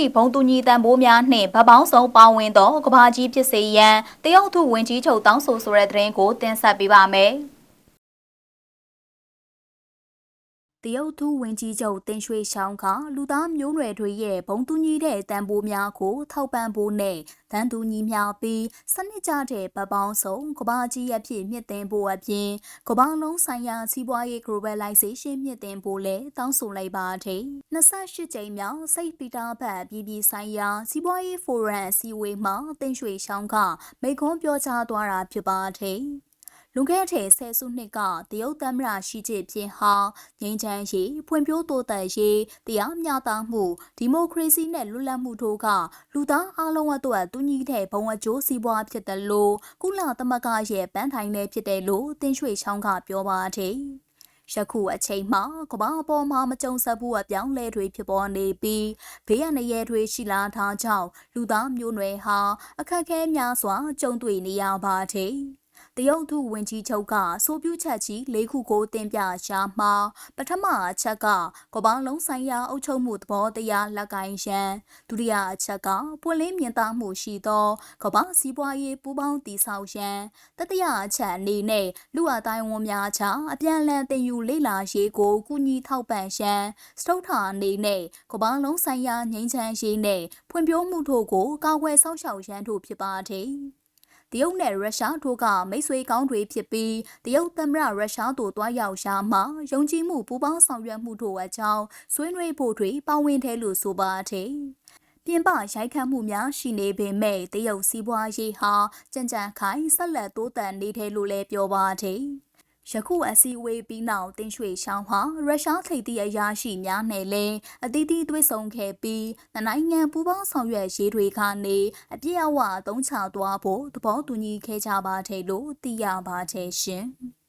၏ဘုံတူညီတန်ဖိုးများနှင့်ဗပောင်းစုံပါဝင်သောကဘာကြီးဖြစ်စေရန်တရုတ်ထုဝင်ကြီးချုပ်တောင်းဆိုဆိုတဲ့သတင်းကိုတင်ဆက်ပေးပါမယ်။ တရုတ်ထုဝင်ကြီးချုပ်တင်ရွှေရှောင်းကလူသားမျိုးနွယ်တွေရဲ့ဘုံတူညီတဲ့တန်ဖိုးများကိုထောက်ပံ့ဖို့နဲ့တန်တူညီမျှပြီးစနစ်ကျတဲ့ဗပောင်းစုံကဘာကြီးအဖြစ်မြင့်တင်ဖို့အပြင်ကဘာလုံးဆိုင်ရာစီးပွားရေး globalization မြင့်တင်ဖို့လည်းတောင်းဆိုလိုက်ပါတယ်။28ကြိမ်မြောက်စိတ်ပီတာဘတ်ပြည်ပြည်ဆိုင်ရာစီးပွားရေးဖိုရမ်အစည်းအဝေးမှာတင်ရွှေရှောင်းကမိန့်ခွန်းပြောကြားသွားတာဖြစ်ပါတယ်။ လွန်ခဲ့တဲ့ဆယ်စုနှစ်ကတရုတ်သမ္မတရှိချစ်ဖြစ်ဟာငြိမ်းချမ်းရေးဖွံ့ဖြိုးတိုးတက်ရေးတရားမျှတမှုဒီမိုကရေစီနဲ့လွတ်လပ်မှုတို့ကလူသားအလုံးအတွက်တူညီတဲ့ဘုံအကျိုးစီးပွားဖြစ်တယ်လို့ကုလသမဂ္ဂရဲ့ပန်းထိုင်လည်းဖြစ်တယ်လို့တင်ရွှေချောင်းကပြောပါတယ်ယခုအချိန်မှာကမ္ဘာပေါ်မှာမကြုံစဘူးအပြောင်းလဲတွေဖြစ်ပေါ်နေပြီးဘေးရန်ရဲတွေရှိလာထားကြောင်းလူသားမျိုးနွယ်ဟာအခက်အခဲများစွာကြုံတွေ့နေရပါတယ်။ တရုတ်သူဝင်ကြီးချုပ်ကဆိုပြုချက်ကြီး၄ခုကိုတင်ပြရှာမှာပထမအချက်ကကပောင်းလုံးဆိုင်ရာအုပ်ချုပ်မှုသဘောတရားလက်ကိုင်းရန်ဒုတိယအချက်ကပွင့်လင်းမြင်သာမှုရှိသောကပောင်းစီးပွားရေးပူးပေါင်းတည်ဆောက်ရန်တတိယအချက်အနေနဲ့လူအတိုင်းဝန်များချအပြန်အလှန်တင်ယူလေ့လာရေးကိုကူညီထောက်ပံ့ရန်စတုထာအနေနဲ့ကပောင်းလုံးဆိုင်ရာငြိမ်းချမ်းရေးနဲ့ဖွံ့ဖြိုးမှုတို့ကိုကာကွယ်စောင့်ရှောက်ရန်တို့ဖြစ်ပါတယ်။ တရုတ်နဲ့ရုရှားတို့ကမိတ်ဆွေကောင်းတွေဖြစ်ပြီးတရုတ်သမ္မတရုရှားတို့တွားရောက်ရှာမှယုံကြည်မှုပူးပေါင်းဆောင်ရွက်မှုတို့အကြောင်းဆွေးနွေးဖို့တွေပါဝင်တယ်လို့ဆိုပါတယ်။ပြင်ပရိုက်ခတ်မှုများရှိနေပေမဲ့တရုတ်စီးပွားရေးဟာကြံ့ကြံ့ခိုင်ဆက်လက်တိုးတက်နေတယ်လို့လည်းပြောပါတယ်။ ယခုအစည်းအဝေးပြီးနောက်တင်ရွှေရှောင်းဟာရုရှားထိပ်သီးအရာရှိများနဲ့လည်းအသီးသီးတွေ့ဆုံခဲ့ပြီးနိုင်ငံပူးပေါင်းဆောင်ရွက်ရေးတွေကနေအပြည့်အဝအသုံးချသွားဖို့သဘောတူညီခဲ့ကြပါတယ်လို့သိရပါတယ်ရှင်။